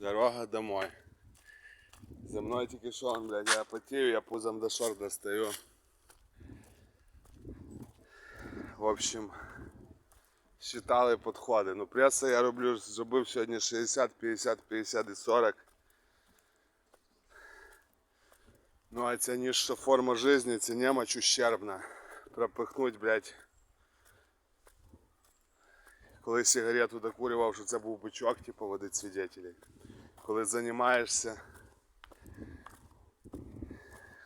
Дорога домой. За мною тільки що, он, блядь, я потею, я пузом до шорт достаю. В общем, считали підходи. Ну, преса я роблю, зробив сьогодні 60, 50, 50 і 40. Ну, а ця нижча форма жизни, це немочь ущербна. Пропихнуть, блядь. Коли сигарету докурював, що це був бичок, типу, водить свідетелей. Коли займаєшся,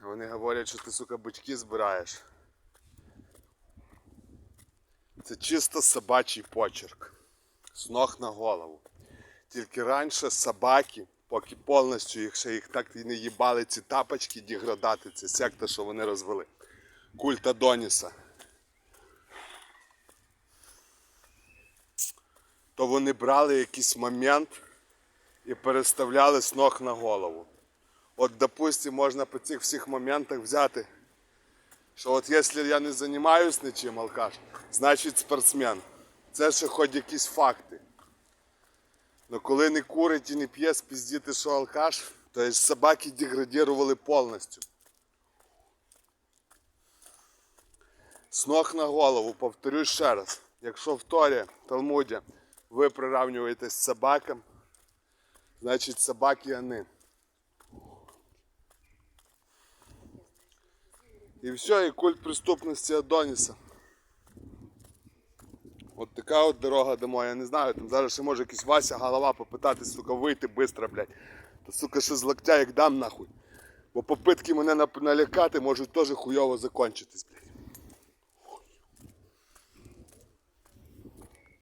вони говорять, що ти, сука, бички збираєш. Це чисто собачий почерк. З ног на голову. Тільки раніше собаки, поки повністю їх ще їх так і не їбали ці тапочки, деградати, це секта, що вони розвели. Культ Адоніса. То вони брали якийсь момент і переставляли з ног на голову. От, допустим, можна по цих всіх моментах взяти, що от якщо я не займаюсь нічим, алкаш, значить спортсмен. Це ще хоч якісь факти. Но коли не курить і не п'є, спіздіти, що алкаш, то ж собаки деградували повністю. З ног на голову, повторюю ще раз. Якщо в Торі, Талмуді, ви приравнюєтесь з собакам, значить собаки вони. І все, і культ преступності Адоніса. От така от дорога домой, я не знаю, там зараз ще може якийсь Вася голова попитати, сука, вийти швидко, блядь. То сука ще з локтя як дам нахуй. Бо попитки мене налякати можуть теж хуйово закончитись, блядь.